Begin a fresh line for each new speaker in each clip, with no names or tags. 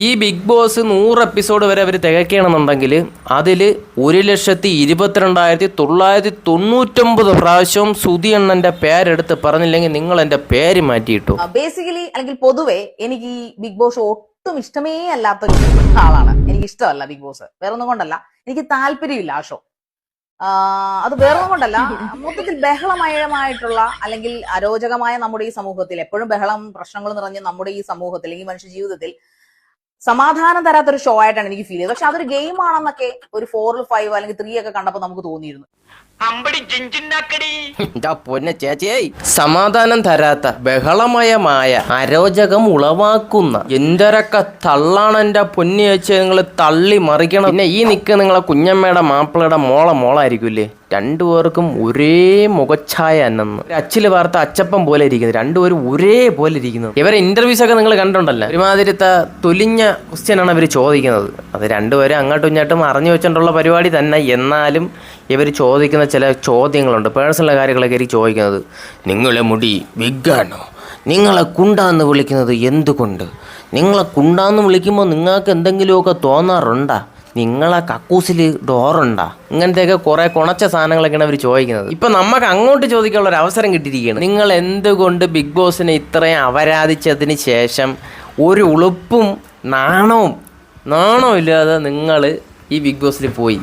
ഈ big boss നൂറ് episode വരെ അവർ തികയ്ക്കണമെന്നുണ്ടെങ്കിൽ അതിൽ ഒരു ലക്ഷത്തി ഇരുപത്തിരണ്ടായിരത്തി തൊള്ളായിരത്തി തൊണ്ണൂറ്റൊമ്പത് പ്രാവശ്യവും സുധി എണ്ണന്റെ പേരെടുത്ത് പറഞ്ഞില്ലെങ്കിൽ നിങ്ങൾ എന്റെ പേര് മാറ്റിയിട്ടു.
ബേസിക്കലി അല്ലെങ്കിൽ പൊതുവെ എനിക്ക് ഈ ബിഗ് ബോസ് ഒട്ടും ഇഷ്ടമേ അല്ലാത്ത ആളാണ്. എനിക്ക് ഇഷ്ടമല്ല ബിഗ് ബോസ്. വേറൊന്നും കൊണ്ടല്ല. എനിക്ക് താല്പര്യമില്ല ആ ഷോ അത് വേറൊന്നും കൊണ്ടല്ല. മൊത്തത്തിൽ ബഹളമയമായിട്ടുള്ള അല്ലെങ്കിൽ അരോചകമായ നമ്മുടെ ഈ സമൂഹത്തിൽ എപ്പോഴും ബഹളം പ്രശ്നങ്ങൾ നിറഞ്ഞ നമ്മുടെ ഈ സമൂഹത്തിൽ ഈ മനുഷ്യ ജീവിതത്തിൽ സമാധാനം തരാത്തൊരു ഷോ ആയിട്ടാണ് എനിക്ക് ഫീൽ ചെയ്തത്. പക്ഷെ അതൊരു ഗെയിം ആണെന്നൊക്കെ ഒരു ഫോറിൽ ഫൈവ് അല്ലെങ്കിൽ ത്രീ ഒക്കെ കണ്ടപ്പോ നമുക്ക് തോന്നിയിരുന്നു.
പൊന്നെ ചേച്ചിയേ. സമാധാനം തരാത്ത ബഹളമയമായ അരോചകം ഉളവാക്കുന്ന എന്തൊരൊക്കെ തള്ളാണ് എന്റെ പൊന്നു ചേച്ചി നിങ്ങൾ തള്ളി മറിക്കണം പിന്നെ ഈ നിക്ക് നിങ്ങളെ കുഞ്ഞമ്മയുടെ മാപ്പിളയുടെ മോള മോളായിരിക്കില്ലേ? രണ്ടുപേർക്കും ഒരേ മുഖച്ഛായ എന്നെന്ന് അച്ചിൽ വാർത്ത അച്ചപ്പം പോലെ ഇരിക്കുന്നത് രണ്ടുപേരും ഒരേ പോലെ ഇരിക്കുന്നത് ഇവരെ ഇന്റർവ്യൂസ് ഒക്കെ നിങ്ങൾ കണ്ടിട്ടുണ്ടല്ലോ? ഒരുമാതിരത്തെ തൊലിഞ്ഞ ക്വസ്റ്റ്യനാണ് അവർ ചോദിക്കുന്നത്. അത് രണ്ടുപേരും അങ്ങോട്ടും ഇങ്ങോട്ടും അറിഞ്ഞു വെച്ചിട്ടുള്ള പരിപാടി തന്നെ. എന്നാലും ഇവർ ചോദിക്കുന്ന ചില ചോദ്യങ്ങളുണ്ട്. പേഴ്സണൽ കാര്യങ്ങളൊക്കെ ഇരിക്കും ചോദിക്കുന്നത്. നിങ്ങളെ മുടി വിഗാണോ? നിങ്ങളെ കുണ്ടാന്ന് വിളിക്കുന്നത് എന്തുകൊണ്ട്? നിങ്ങളെ കുണ്ടാന്ന് വിളിക്കുമ്പോൾ നിങ്ങൾക്ക് എന്തെങ്കിലുമൊക്കെ തോന്നാറുണ്ടാ? നിങ്ങളെ കക്കൂസിൽ ഡോറുണ്ടാ? ഇങ്ങനത്തെയൊക്കെ കുറെ കുണച്ച സാധനങ്ങളൊക്കെയാണ് അവർ ചോദിക്കുന്നത്. ഇപ്പൊ നമുക്ക് അങ്ങോട്ട് ചോദിക്കാനുള്ള ഒരു അവസരം കിട്ടിയിരിക്കുകയാണ്. നിങ്ങൾ എന്തുകൊണ്ട് ബിഗ് ബോസിനെ ഇത്രയും അപരാധിച്ചതിന് ശേഷം ഒരു ഉളുപ്പും നാണവും ഇല്ലാതെ നിങ്ങൾ ഈ ബിഗ് ബോസിൽ പോയി?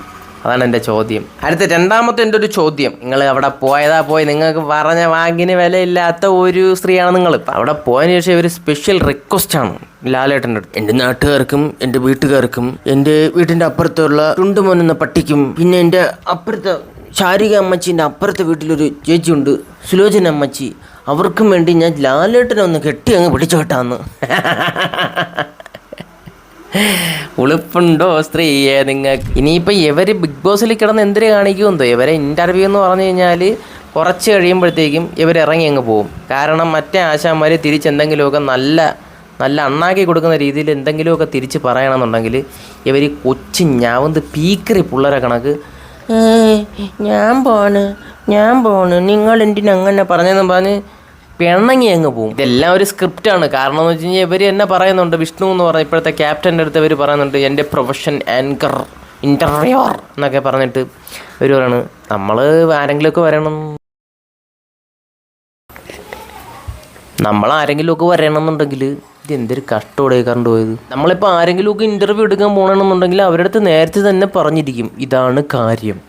അതാണ് എന്റെ ചോദ്യം. അടുത്ത രണ്ടാമത്തെ എന്റെ ഒരു ചോദ്യം. നിങ്ങൾ അവിടെ പോയതാ പോയി നിങ്ങൾക്ക് പറഞ്ഞ വാങ്ങിന് വിലയില്ലാത്ത ഒരു സ്ത്രീയാണ് നിങ്ങൾ. അവിടെ പോയതിന് ശേഷം ഒരു സ്പെഷ്യൽ റിക്വസ്റ്റ് ആണ്. ലാലേട്ടന്റെ അടുത്ത്. എന്റെ നാട്ടുകാർക്കും എന്റെ വീട്ടുകാർക്കും എന്റെ വീട്ടിന്റെ അപ്പുറത്തുള്ള ടുണ്ടുമോൻ എന്ന പട്ടിക്കും പിന്നെ എന്റെ അപ്പുറത്തെ ശാരിക അമ്മച്ചീന്റെ അപ്പുറത്തെ വീട്ടിലൊരു ചേച്ചിയുണ്ട് സുലോചന അമ്മച്ചി. അവർക്കും വേണ്ടി ഞാൻ ലാലേട്ടനെ ഒന്ന് കെട്ടി അങ്ങ് പിടിച്ചു കേട്ടാന്ന് ഉളുപ്പുണ്ടോ സ്ത്രീയെ നിങ്ങൾക്ക്? ഇനിയിപ്പോൾ ഇവർ ബിഗ് ബോസിൽ കിടന്ന് എന്തിനു കാണിക്കുമെന്തോ ഇവരെ ഇന്റർവ്യൂ എന്ന് പറഞ്ഞു കഴിഞ്ഞാൽ കുറച്ച് കഴിയുമ്പോഴത്തേക്കും ഇവർ ഇറങ്ങി അങ്ങ് പോകും കാരണം മറ്റേ ആശാന്മാർ തിരിച്ചെന്തെങ്കിലുമൊക്കെ നല്ല നല്ല അണ്ണാക്കി കൊടുക്കുന്ന രീതിയിൽ എന്തെങ്കിലുമൊക്കെ തിരിച്ച് പറയണമെന്നുണ്ടെങ്കിൽ ഇവർ കൊച്ചു ഞാവന്ത് പീക്കറി പിള്ളേരെ കണക്ക്. ഞാൻ പോണ് ഞാൻ പോണ് നിങ്ങൾ എന്തിനു അങ്ങനെ പറഞ്ഞതെന്ന് പറഞ്ഞ് പെണ്ണങ്ങി അങ്ങ് പോകും ഇതെല്ലാം ഒരു സ്ക്രിപ്റ്റാണ് കാരണം എന്ന് വെച്ച് കഴിഞ്ഞാൽ ഇവർ എന്നെ പറയുന്നുണ്ട് വിഷ്ണു എന്ന് പറഞ്ഞ ഇപ്പോഴത്തെ ക്യാപ്റ്റന്റെ അടുത്ത് ഇവർ പറയുന്നുണ്ട് എന്റെ പ്രൊഫഷൻ ആങ്കർ ഇന്റർവ്യൂർ എന്നൊക്കെ പറഞ്ഞിട്ട് പറയാണ് നമ്മൾ ആരെങ്കിലുമൊക്കെ വരണം. നമ്മൾ ആരെങ്കിലുമൊക്കെ വരണമെന്നുണ്ടെങ്കിൽ ഇത് എന്തൊരു കഷ്ടോടെ കണ്ടു പോയത്. നമ്മളിപ്പോൾ ആരെങ്കിലുമൊക്കെ ഇന്റർവ്യൂ എടുക്കാൻ പോകണമെന്നുണ്ടെങ്കിൽ അവരുടെ അടുത്ത് നേരത്തെ തന്നെ പറഞ്ഞിരിക്കും ഇതാണ് കാര്യം.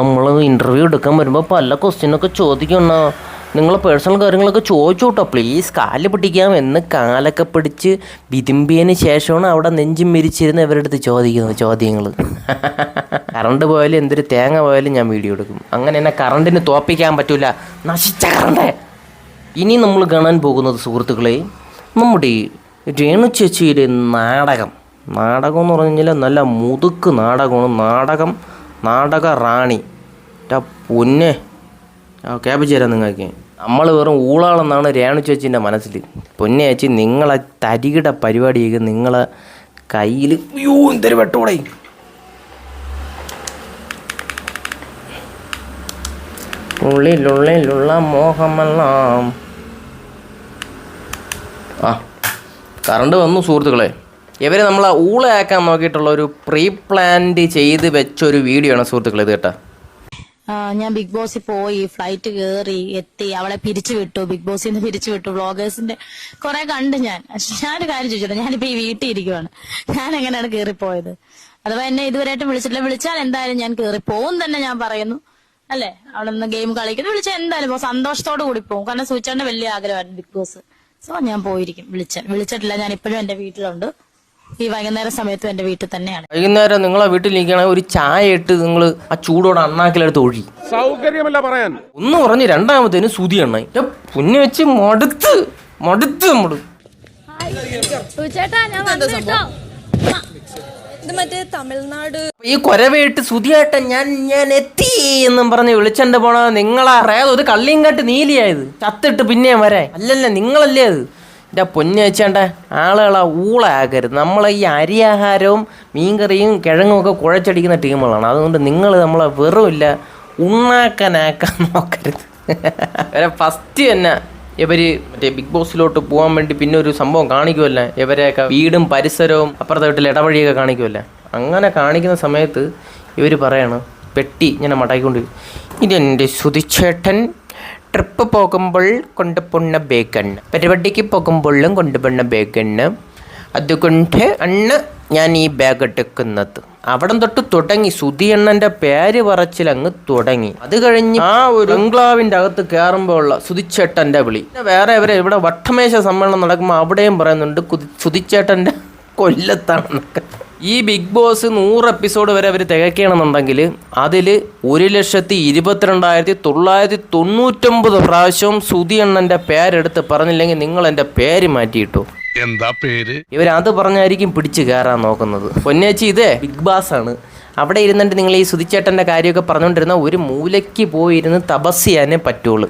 നമ്മൾ ഇന്റർവ്യൂ എടുക്കാൻ വരുമ്പോൾ പല ക്വസ്റ്റ്യനൊക്കെ ചോദിക്കണം നിങ്ങളെ പേഴ്സണൽ കാര്യങ്ങളൊക്കെ ചോദിച്ചു കേട്ടോ പ്ലീസ് കാൽ പിടിക്കാം എന്ന് കാലൊക്കെ പിടിച്ച് വിതുമ്പിയതിന് ശേഷമാണ് അവിടെ നെഞ്ചും മിരിച്ചിരുന്ന് ഇവരുടെ അടുത്ത് ചോദിക്കുന്നത് ചോദ്യങ്ങൾ കറണ്ട് പോയാലും എന്തൊരു തേങ്ങ പോയാലും ഞാൻ വീഡിയോ എടുക്കും. അങ്ങനെ എന്നെ കറണ്ടിന് തോപ്പിക്കാൻ പറ്റൂല. നശിച്ച കറണ്ടേ ഇനി നമ്മൾ കാണാൻ പോകുന്നത് സുഹൃത്തുക്കളെ നമ്മുടെ രേണു ചേച്ചിയുടെ നാടകം. നാടകം എന്ന് പറഞ്ഞു കഴിഞ്ഞാൽ നല്ല മുതുക്ക് നാടകമാണ്. നാടകം നാടക റാണി. പൊന്നെ. ക്യാബ് ചേരാം നിങ്ങൾക്ക് നമ്മൾ വെറും ഊളാളെന്നാണ് രേണു ചേച്ചീന്റെ മനസ്സിൽ. പൊന്നെ ചേച്ചി നിങ്ങളെ തരികിട പരിപാടിയൊക്കെ നിങ്ങളെ കയ്യിൽ അയ്യോ എന്തൊരു വെട്ടോടെ. ഉള്ളിലുള്ളിലുള്ള മോഹമെല്ലാം. ആ കറണ്ട് വന്നു സുഹൃത്തുക്കളെ. ഇവർ നമ്മളെ ഊളയാക്കാൻ നോക്കിയിട്ടുള്ള ഒരു പ്രീ പ്ലാൻഡ് ചെയ്ത് വെച്ചൊരു വീഡിയോ ആണ് സുഹൃത്തുക്കളെ ഇത് കേട്ടോ.
ഞാൻ ബിഗ് ബോസിൽ പോയി ഫ്ലൈറ്റ് കയറി എത്തി അവളെ പിരിച്ചു വിട്ടു ബിഗ് ബോസിൽ നിന്ന് പിരിച്ചു വിട്ടു വ്ളോഗേഴ്സിന്റെ കുറെ കണ്ട് ഞാൻ. ഞാനൊരു കാര്യം ചോദിച്ചോട്ടെ ഞാനിപ്പോ ഈ വീട്ടിൽ ഇരിക്കുവാണ്. ഞാൻ എങ്ങനെയാണ് കയറിപ്പോയത് അഥവാ എന്നെ ഇതുവരെയായിട്ടും വിളിച്ചിട്ടില്ല. വിളിച്ചാൽ എന്തായാലും ഞാൻ കയറി പോകും തന്നെ ഞാൻ പറയുന്നു. അല്ലെ? അവിടെ ഗെയിം കളിക്കുന്നു. വിളിച്ചാൽ എന്തായാലും സന്തോഷത്തോടു കൂടി പോകും കാരണം സൂചിച്ചാണ്ട് വലിയ ആഗ്രഹമായിരുന്നു ബിഗ് ബോസ്. സോ ഞാൻ പോയിരിക്കും. വിളിച്ചാൽ. വിളിച്ചിട്ടില്ല. ഞാൻ ഇപ്പോഴും എന്റെ വീട്ടിലുണ്ട്. ഈ വൈകുന്നേര സമയത്ത് എന്റെ വീട്ടിൽ തന്നെയാണ്.
വൈകുന്നേരം നിങ്ങളെ വീട്ടിലിരിക്കണ ഒരു ചായ ഇട്ട് നിങ്ങൾ ആ ചൂടോടെ അണ്ണാക്കിലെടുത്ത് ഒഴി.
സൗകര്യമല്ല പറയാൻ.
ഒന്ന് പറഞ്ഞ് രണ്ടാമത്തേന് സുതി എണ്ണ പുന്നെ വെച്ച് മടുത്ത് മടുത്ത്
നമ്മൾ.
ഈ കൊരവയിട്ട് സുതിയായിട്ട് ഞാൻ ഞാൻ എത്തി എന്നും പറഞ്ഞ് വിളിച്ചെന്റെ പോണ നിങ്ങളാ. അറിയാതെ ഒരു കള്ളിയും കട്ട് നീലിയായത്. ചത്തിട്ട് പിന്നെയും വരെ അല്ലല്ല നിങ്ങളല്ലേ അത്? എന്റെ പൊന്നു വെച്ചാണ്ട ആളുകളെ ഊളാക്കരുത് നമ്മളെ ഈ അരിയാഹാരവും മീൻകറിയും കിഴങ്ങും ഒക്കെ കുഴച്ചടിക്കുന്ന ടീമുകളാണ്. അതുകൊണ്ട് നിങ്ങൾ നമ്മളെ വെറുമില്ല ഉണ്ണാക്കാനാക്കാൻ നോക്കരുത്. വരെ ഫസ്റ്റ് തന്നെ ഇവർ മറ്റേ ബിഗ് ബോസിലോട്ട് പോകാൻ വേണ്ടി പിന്നെ ഒരു സംഭവം കാണിക്കുമല്ലേ ഇവരെയൊക്കെ വീടും പരിസരവും അപ്പുറത്തെ വീട്ടിൽ ഇടവഴിയൊക്കെ കാണിക്കുമല്ലേ അങ്ങനെ കാണിക്കുന്ന സമയത്ത് ഇവർ പറയാണ് പെട്ടി ഇങ്ങനെ മടക്കിക്കൊണ്ട് ഇതെന്റെ സുതിച്ചേട്ടൻ ട്രിപ്പ് പോകുമ്പോൾ കൊണ്ടുപോണ ബേക്കൺ പരിപാടിക്ക് പോകുമ്പോഴും കൊണ്ടുപോണ ബേക്കൺ അതുകൊണ്ട് അന്ന് ഞാൻ ഈ ബാഗ് എടുക്കുന്നത്. അവിടെ തൊട്ട് തുടങ്ങി. സുധിയണ്ണന്റെ പേര് പറച്ചിൽ അങ്ങ് തുടങ്ങി. അത് കഴിഞ്ഞ് ആ ഒരു ബംഗ്ലാവിന്റെ അകത്ത് കയറുമ്പോൾ ഉള്ള സുധിച്ചേട്ടന്റെ വിളി വേറെ ഇവരെ ഇവിടെ വട്ടമേശ സമ്മേളനം നടക്കുമ്പോൾ അവിടെയും പറയുന്നുണ്ട് കുതി- സുധിച്ചേട്ടന്റെ കൊല്ലത്താണെന്നൊക്കെ ഈ ബിഗ് ബോസ് നൂറ് എപ്പിസോഡ് വരെ അവർ തികയ്ക്കണമെന്നുണ്ടെങ്കിൽ അതിൽ ഒരു ലക്ഷത്തി ഇരുപത്തിരണ്ടായിരത്തി തൊള്ളായിരത്തി തൊണ്ണൂറ്റൊമ്പത് പ്രാവശ്യവും സുധി എണ്ണന്റെ പേരെടുത്ത് പറഞ്ഞില്ലെങ്കിൽ നിങ്ങൾ എന്റെ പേര് മാറ്റിയിട്ടു.
എന്താ പേര്?
ഇവർ അത് പറഞ്ഞായിരിക്കും പിടിച്ച് കയറാൻ നോക്കുന്നത്. പൊന്നേച്ചി ഇതേ ബിഗ് ബാസ് ആണ് അവിടെ ഇരുന്നിട്ട് നിങ്ങൾ ഈ സുധിച്ചേട്ടന്റെ കാര്യമൊക്കെ പറഞ്ഞുകൊണ്ടിരുന്ന ഒരു മൂലയ്ക്ക് പോയിരുന്ന് തപസ് ചെയ്യാനേ പറ്റുള്ളൂ.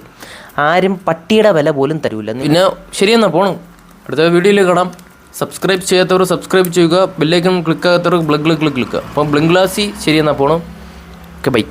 ആരും പട്ടിയുടെ വില പോലും തരൂല. പിന്നെ ശരിയെന്നാ പോണു. അടുത്ത വീഡിയോയിൽ കാണാം. സബ്സ്ക്രൈബ് ചെയ്യാത്തവർ സബ്സ്ക്രൈബ് ചെയ്യുക. ബെല്ലൈക്കൺ ക്ലിക്കാകാത്തവർ ബ്ലഗ് ക്ലിക്ക് ക്ലിക്ക് അപ്പം ബ്ലിങ്ക് ഗ്ലാസി ശരിയെന്നാ പോകണം ഓക്കെ ബൈ